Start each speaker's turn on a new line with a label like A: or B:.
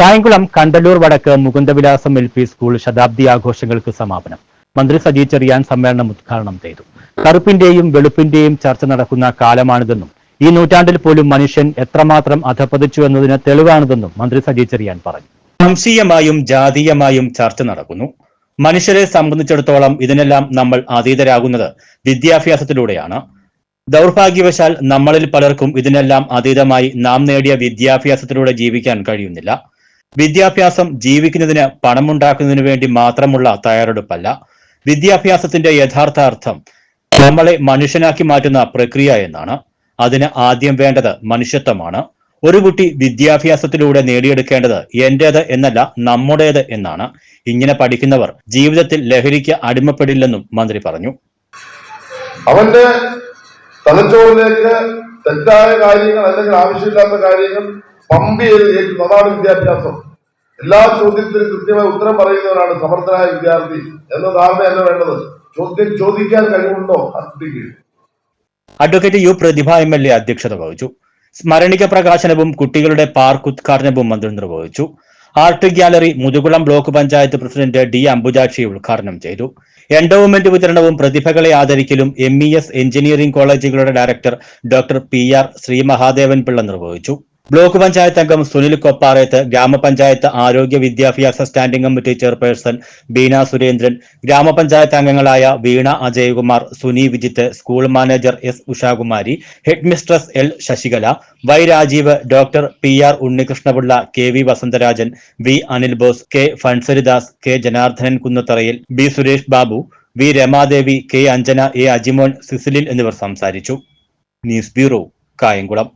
A: കായംകുളം കണ്ടല്ലൂർ വടക്ക് Mukundavilasam L P school ശതാബ്ദി ആഘോഷങ്ങൾക്ക് സമാപനം. മന്ത്രി സജി ചെറിയാൻ സമ്മേളനം ഉദ്ഘാടനം ചെയ്തു. കറുപ്പിന്റെയും വെളുപ്പിന്റെയും ചർച്ച നടക്കുന്ന കാലമാണിതെന്നും ഈ നൂറ്റാണ്ടിൽ പോലും മനുഷ്യൻ എത്രമാത്രം അധപ്പതിച്ചു എന്നതിന് തെളിവാണിതെന്നും മന്ത്രി സജി ചെറിയാൻ പറഞ്ഞു. വംശീയമായും ജാതീയമായും ചർച്ച നടക്കുന്നു. മനുഷ്യരെ സംബന്ധിച്ചിടത്തോളം ഇതിനെല്ലാം നമ്മൾ അതീതരാകുന്നത് വിദ്യാഭ്യാസത്തിലൂടെയാണ്. ദൗർഭാഗ്യവശാൽ നമ്മളിൽ പലർക്കും ഇതിനെല്ലാം അതീതമായി നാം നേടിയ വിദ്യാഭ്യാസത്തിലൂടെ ജീവിക്കാൻ കഴിയുന്നില്ല. വിദ്യാഭ്യാസം ജീവിക്കുന്നതിന് പണമുണ്ടാക്കുന്നതിന് വേണ്ടി മാത്രമുള്ള തയ്യാറെടുപ്പല്ല. വിദ്യാഭ്യാസത്തിന്റെ യഥാർത്ഥ അർത്ഥം നമ്മളെ മനുഷ്യനാക്കി മാറ്റുന്ന പ്രക്രിയ എന്നാണ്. അതിന് ആദ്യം വേണ്ടത് മനുഷ്യത്വമാണ്. ഒരു കുട്ടി വിദ്യാഭ്യാസത്തിലൂടെ നേടിയെടുക്കേണ്ടത് എന്റേത് എന്നല്ല നമ്മുടേത് എന്നാണ്. ഇങ്ങനെ പഠിക്കുന്നവർ ജീവിതത്തിൽ ലഹരിക്ക് അടിമപ്പെടില്ലെന്നും മന്ത്രി പറഞ്ഞു.
B: അവന്റെ തലച്ചോറിലേക്ക് തെറ്റായ കാര്യങ്ങൾ അല്ലെങ്കിൽ ആവശ്യമില്ലാത്ത കാര്യങ്ങൾ പമ്പ് ചെയ്ത് അതാണ് വിദ്യാഭ്യാസം. എല്ലാ ചോദ്യത്തിനും കൃത്യമായി ഉത്തരം പറയുന്നവരാണ് സമർത്ഥനായ വിദ്യാർത്ഥി എന്ന ധാരണയല്ല വേണ്ടത്. ചോദ്യം ചോദിക്കാൻ കഴിവുണ്ടോ?
A: Advocate U Prathibha M L A അധ്യക്ഷത വഹിച്ചു. സ്മരണിക പ്രകാശനവും കുട്ടികളുടെ പാർക്ക് ഉദ്ഘാടനവും മന്ത്രി നിർവഹിച്ചു art gallery Muthukulam block panchayat president D Ambujakshi ഉദ്ഘാടനം ചെയ്തു. എൻഡോവ്മെന്റ് വിതരണവും പ്രതിഭകളെ ആദരിക്കലും M E S engineering കോളേജുകളുടെ director doctor P R Shri Mahadevan Pillai നിർവഹിച്ചു. ബ്ലോക്ക് പഞ്ചായത്ത് അംഗം സുനിൽ കൊപ്പാറയത്ത് ഗ്രാമപഞ്ചായത്ത് ആരോഗ്യ വിദ്യാഭ്യാസ standing committee chairperson Beena Surendran ഗ്രാമപഞ്ചായത്ത് അംഗങ്ങളായ Veena Ajayakumar Suni Vijith school manager S Ushakumari head mistress L Sasikala Y Rajeev doctor P R Unnikrishnapillai K V Vasantharajan V Anil Bose K ഫൺസരിദാസ് K Janardhanan Kunnatharayil B Suresh Babu V Ramadevi K Anjana A Ajimon സിസിലിൽ എന്നിവർ സംസാരിച്ചു. News bureau Kayamkulam.